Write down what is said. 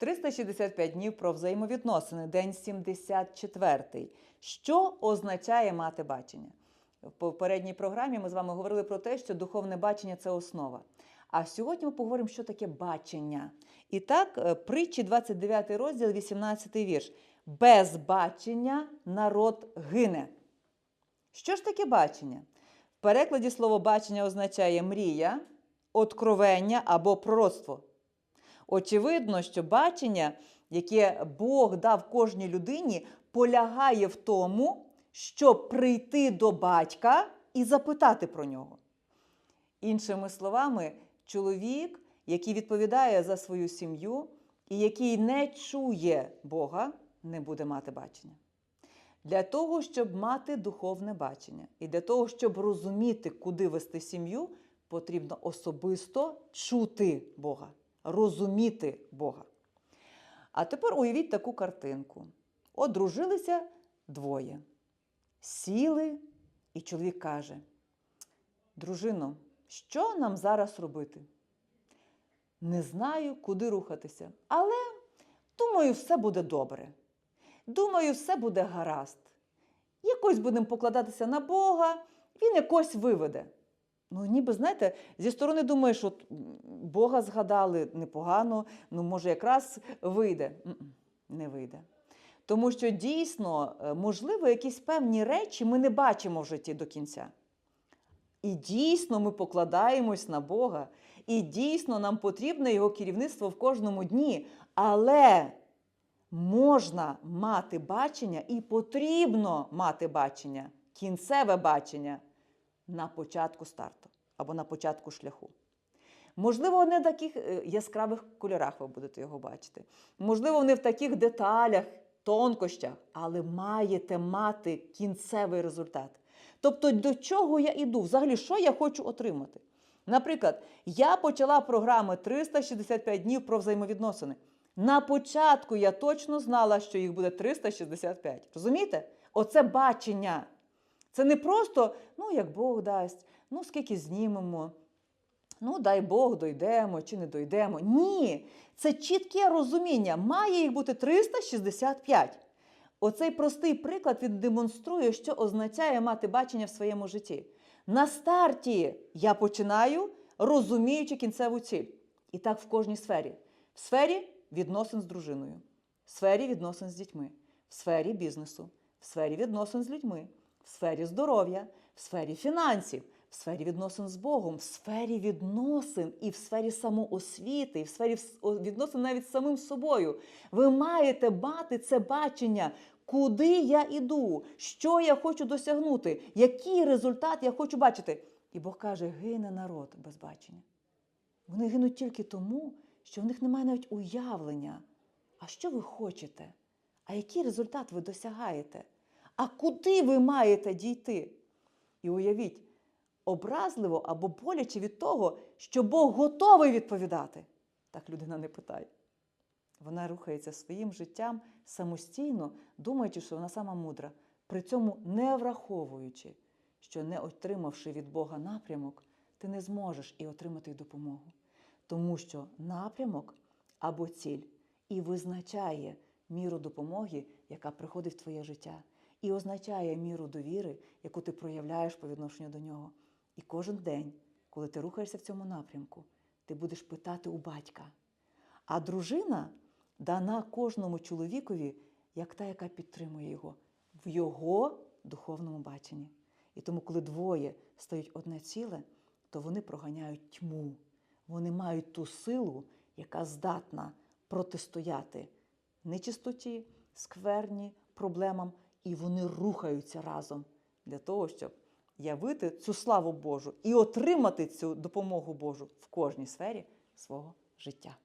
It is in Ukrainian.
365 днів про взаємовідносини, день 74. Що означає мати бачення? В попередній програмі ми з вами говорили про те, що духовне бачення це основа. А сьогодні ми поговоримо, що таке бачення. І так, е, притчі 29 розділ, 18 вірш. Без бачення народ гине. Що ж таке бачення? В перекладі слово бачення означає мрія, откровення або пророцтво. Очевидно, що бачення, яке Бог дав кожній людині, полягає в тому, щоб прийти до батька і запитати про нього. Іншими словами, чоловік, який відповідає за свою сім'ю і який не чує Бога, не буде мати бачення. Для того, щоб мати духовне бачення, і для того, щоб розуміти, куди вести сім'ю, потрібно особисто чути Бога, розуміти Бога. А тепер уявіть таку картинку: одружилися двоє, сіли, і чоловік каже: Дружино, що нам зараз робити? Не знаю, куди рухатися, але думаю, все буде добре. Думаю, все буде гаразд. Якось будемо покладатися на Бога, він якось виведе. Ну, ніби, знаєте, зі сторони думаєш, от, Бога згадали непогано, ну, може, якраз вийде. Не вийде. Тому що дійсно, е, можливо, якісь певні речі ми не бачимо в житті до кінця. І дійсно ми покладаємось на Бога, і дійсно нам потрібне Його керівництво в кожному дні. Але можна мати бачення і потрібно мати бачення, кінцеве бачення на початку старту або на початку шляху. Можливо, не в таких е, яскравих кольорах ви будете його бачити. Можливо, не в таких деталях, тонкощах, але маєте мати кінцевий результат. Тобто, до чого я йду? Взагалі, що я хочу отримати? Наприклад, я почала програми 365 днів про взаємовідносини. На початку я точно знала, що їх буде 365. Розумієте? Оце бачення. Це не просто, ну, як Бог дасть, ну, скільки знімемо, ну, дай Бог, дойдемо чи не дойдемо. Ні, це чітке розуміння. Має їх бути 365. Оцей простий приклад він демонструє, що означає мати бачення в своєму житті. На старті я починаю, розуміючи кінцеву ціль. І так в кожній сфері. В сфері відносин з дружиною, в сфері відносин з дітьми, в сфері бізнесу, в сфері відносин з людьми, в сфері здоров'я, в сфері фінансів, в сфері відносин з Богом, в сфері відносин і в сфері самоосвіти, і в сфері відносин навіть з самим собою. Ви маєте мати це бачення, куди я іду, що я хочу досягнути, який результат я хочу бачити. І Бог каже: гине народ без бачення. Вони гинуть тільки тому, що в них немає навіть уявлення. А що ви хочете? А який результат ви досягаєте? А куди ви маєте дійти? І уявіть, образливо або боляче від того, що Бог готовий відповідати. Так людина не питає. Вона рухається своїм життям самостійно, думаючи, що вона сама мудра, при цьому не враховуючи, що не отримавши від Бога напрямок, ти не зможеш і отримати допомогу. Тому що напрямок або ціль і визначає міру допомоги, яка приходить в твоє життя, і означає міру довіри, яку ти проявляєш по відношенню до нього. І кожен день, коли ти рухаєшся в цьому напрямку, ти будеш питати у батька. А дружина дана кожному чоловікові, як та, яка підтримує його в його духовному баченні. І тому, коли двоє стають одне ціле, то вони проганяють тьму. Вони мають ту силу, яка здатна протистояти нечистоті, скверні, проблемам, і вони рухаються разом для того, щоб явити цю славу Божу і отримати цю допомогу Божу в кожній сфері свого життя.